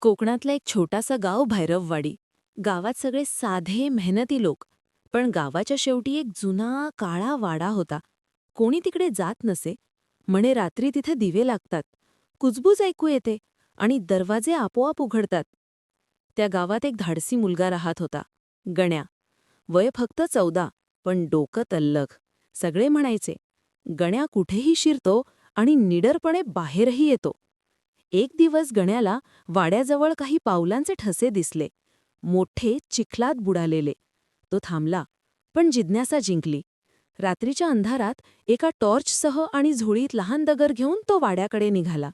कोकणातला एक छोटासा गाव भैरववाडी. गावात सगळे साधे मेहनती लोक. पण गावाच्या शेवटी एक जुना काळा वाडा होता. कोणी तिकडे जात नसे. म्हणे रात्री तिथे दिवे लागतात. कुजबूज ऐकू येते आणि दरवाजे आपोआप उघडतात. त्या गावात एक धाडसी मुलगा राहत होता. गण्या. वय फक्त चौदा पण डोकं तल्लख. सगळे म्हणायचे गण्या कुठेही शिरतो आणि निडरपणे बाहेरही येतो. एक दिवस गण्याला वाड्याजवळ काही पावलांचे ठसे दिसले. मोठे चिखलात बुडालेले. तो थांबला पण जिज्ञासा जिंकली. रात्रीच्या अंधारात एका टॉर्चसह आणि झोळीत लहान दगर घेऊन तो वाड्याकडे निघाला.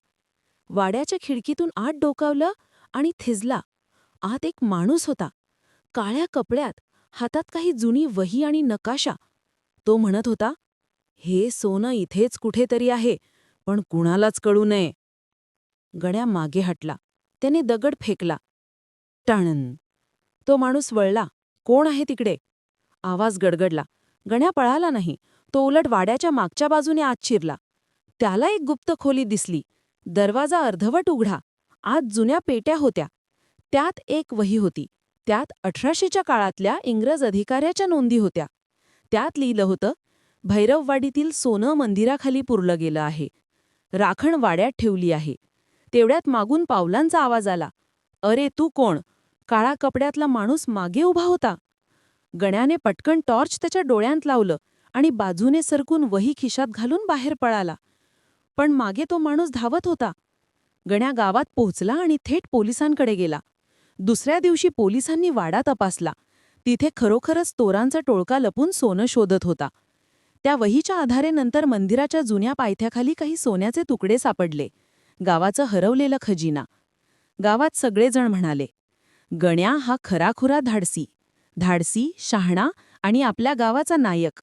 वाड्याच्या खिडकीतून आत डोकावलं आणि थिजला. आत एक माणूस होता. काळ्या कपड्यात हातात काही जुनी वही आणि नकाशा. तो म्हणत होता हे सोनं इथेच कुठेतरी आहे पण कुणालाच कळू नये. गण्या मागे हटला. त्याने दगड फेकला. टणन तो माणूस वळला. कोण आहे तिकडे? आवाज गडगडला. गण्या पळाला नाही. तो उलट वाड्याच्या मागच्या बाजूने आत शिरला. त्याला एक गुप्त खोली दिसली. दरवाजा अर्धवट उघडा. आत जुन्या पेट्या होत्या. त्यात एक वही होती. त्यात अठराशेच्या काळातल्या इंग्रज अधिकाऱ्याच्या नोंदी होत्या. त्यात लिहिलं होतं भैरववाडीतील सोनं मंदिराखाली पुरलं गेलं आहे. राखण वाड्यात ठेवली आहे. तेवढ्यात मागून पावलांचा आवाज आला. अरे तू कोण? काळा कपड्यातला माणूस मागे उभा होता. गण्याने पटकन टॉर्च त्याच्या डोळ्यांत लावलं आणि बाजूने सरकून वही खिशात घालून बाहेर पळाला. पण मागे तो माणूस धावत होता. गण्या गावात पोहोचला आणि थेट पोलिसांकडे गेला. दुसऱ्या दिवशी पोलिसांनी वाडा तपासला. तिथे खरोखरच तोरांचा टोळका लपून सोनं शोधत होता. त्या वहीच्या आधारे नंतर मंदिराच्या जुन्या पायथ्याखाली काही सोन्याचे तुकडे सापडले. गावाचं हरवलेलं खजिना. गावात सगळेजण म्हणाले गण्या हा खराखुरा धाडसी. धाडसी शहाणा आणि आपल्या गावाचा नायक.